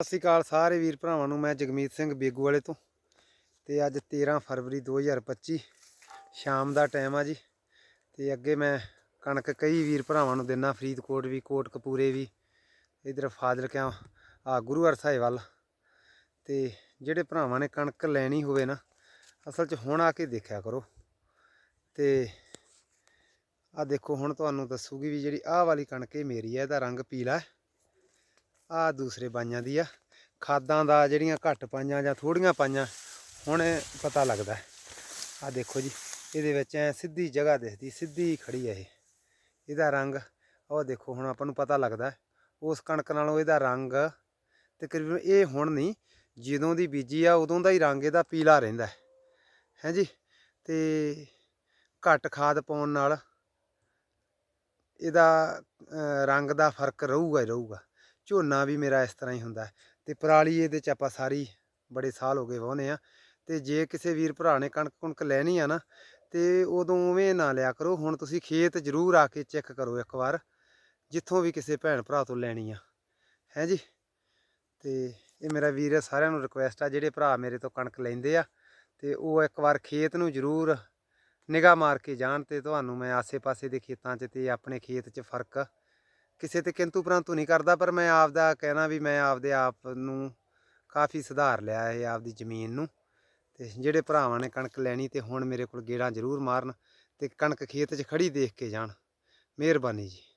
ਸਤਿ ਸ਼੍ਰੀ ਅਕਾਲ ਸਾਰੇ ਵੀਰ ਭਰਾਵਾਂ ਨੂੰ, ਮੈਂ ਜਗਮੀਤ ਸਿੰਘ ਬੇਗੂ ਵਾਲੇ ਤੋਂ ਤੇ ਅੱਜ 13 ਫਰਵਰੀ 2025 ਸ਼ਾਮ ਦਾ ਟਾਈਮ ਆ ਜੀ ਤੇ ਅੱਗੇ ਮੈਂ ਕਣਕ ਕਈ ਵੀਰ ਭਰਾਵਾਂ ਨੂੰ ਦਿੰਨਾ, ਫਰੀਦਕੋਟ ਵੀ ਕੋਟ ਕਪੂਰੇ ਵੀ, ਇਧਰ ਫਾਜ਼ਿਲਕਿਆਂ ਆ ਗੁਰੂ ਸਾਹਿਬ ਵੱਲ ਤੇ ਜਿਹੜੇ ਭਰਾਵਾਂ ਨੇ ਕਣਕ ਲੈਣੀ ਹੋਵੇ ਨਾ, ਅਸਲ 'ਚ ਹੁਣ ਆ ਕੇ ਦੇਖਿਆ ਕਰੋ ਤੇ ਆ ਦੇਖੋ, ਹੁਣ ਤੁਹਾਨੂੰ ਦੱਸੂਗੀ ਵੀ ਜਿਹੜੀ ਆਹ ਵਾਲੀ ਕਣਕ ਇਹ ਮੇਰੀ ਹੈ ਇਹਦਾ ਰੰਗ ਪੀਲਾ ਹੈ। ਆ ਦੂਸਰੇ ਬਾਈਆਂ ਦੀ ਆ। ਖਾਦਾਂ ਦਾ ਜਿਹੜੀਆਂ ਘੱਟ ਪਾਈਆਂ ਜਾਂ ਥੋੜੀਆਂ ਪਾਈਆਂ, ਹੁਣ ਪਤਾ ਲੱਗਦਾ। ਆ ਦੇਖੋ ਜੀ, ਇਹਦੇ ਵਿੱਚ ਐ ਸਿੱਧੀ ਜਗ੍ਹਾ ਦਿਸਦੀ ਸਿੱਧੀ ਖੜੀ ਹੈ ਇਹ। ਇਹਦਾ ਰੰਗ ਉਹ ਦੇਖੋ, ਹੁਣ ਆਪਾਂ ਨੂੰ ਪਤਾ ਲੱਗਦਾ। ਉਸ ਕਣਕ ਨਾਲੋਂ ਇਹਦਾ ਰੰਗ ਤਕਰੀਬਨ ਇਹ ਹੁਣ ਨਹੀਂ, ਜਦੋਂ ਦੀ ਬੀਜੀ ਆ, ਉਦੋਂ ਦਾ ਹੀ ਰੰਗ ਇਹਦਾ ਪੀਲਾ ਰਹਿੰਦਾ ਹੈ। ਹੈਂ ਜੀ? ਤੇ ਘੱਟ ਖਾਦ ਪਾਉਣ ਨਾਲ ਇਹਦਾ ਰੰਗ ਦਾ ਫ਼ਰਕ ਰਹੂਗਾ ਹੀ ਰਹੂਗਾ। ਝੋਨਾ ਵੀ ਮੇਰਾ ਇਸ ਤਰ੍ਹਾਂ ਹੀ ਹੁੰਦਾ ਹੈ ਤੇ ਪਰਾਲੀ ਇਹਦੇ ਚ ਆਪਾਂ ਸਾਰੀ, ਬੜੇ ਸਾਲ ਹੋ ਗਏ ਵਾਹੁੰਦੇ ਆ ਤੇ ਜੇ ਕਿਸੇ ਵੀਰ ਭਰਾ ਨੇ ਕਣਕ ਕੁਣਕ ਲੈਣੀ ਆ ਨਾ ਤੇ ਉਦੋਂ ਉਵੇਂ ਨਾ ਲਿਆ ਕਰੋ, ਹੁਣ ਤੁਸੀਂ ਖੇਤ ਜ਼ਰੂਰ ਆ ਕੇ ਚੈੱਕ ਕਰੋ ਇੱਕ ਵਾਰ ਜਿੱਥੋਂ ਵੀ ਕਿਸੇ ਭੈਣ ਭਰਾ ਤੋਂ ਲੈਣੀ ਆ। ਹੈ ਜੀ? ਤੇ ਇਹ ਮੇਰਾ ਵੀਰ ਸਾਰਿਆਂ ਨੂੰ ਰਿਕੁਐਸਟ ਆ, ਜਿਹੜੇ ਭਰਾ ਮੇਰੇ ਤੋਂ ਕਣਕ ਲੈਂਦੇ ਆ ਤੇ ਉਹ ਇੱਕ ਵਾਰ ਖੇਤ ਨੂੰ ਜ਼ਰੂਰ ਨਿਗਾਹ ਮਾਰ ਕੇ ਜਾਣ ਤੇ ਤੁਹਾਨੂੰ ਮੈਂ ਆਸੇ-ਪਾਸੇ ਦੇ ਖੇਤਾਂ 'ਚ ਤੇ ਆਪਣੇ ਖੇਤ 'ਚ ਫ਼ਰਕ ਕਿਸੇ ਤੇ ਕਿੰਤੂ ਪਰੰਤੂ ਨਹੀਂ ਕਰਦਾ, ਪਰ ਮੈਂ ਆਪਦਾ ਕਹਿਣਾ ਵੀ ਮੈਂ ਆਪਦੇ ਆਪ ਨੂੰ ਕਾਫੀ ਸੁਧਾਰ ਲਿਆ ਹੈ, ਆਪਦੀ ਜ਼ਮੀਨ ਨੂੰ। ਤੇ ਜਿਹੜੇ ਭਰਾਵਾਂ ਨੇ ਕਣਕ ਲੈਣੀ ਤੇ ਹੁਣ ਮੇਰੇ ਕੋਲ ਗੇੜਾ ਜ਼ਰੂਰ ਮਾਰਨ ਤੇ ਕਣਕ ਖੇਤ 'ਚ ਖੜੀ ਦੇਖ ਕੇ ਜਾਣ। ਮਿਹਰਬਾਨੀ ਜੀ।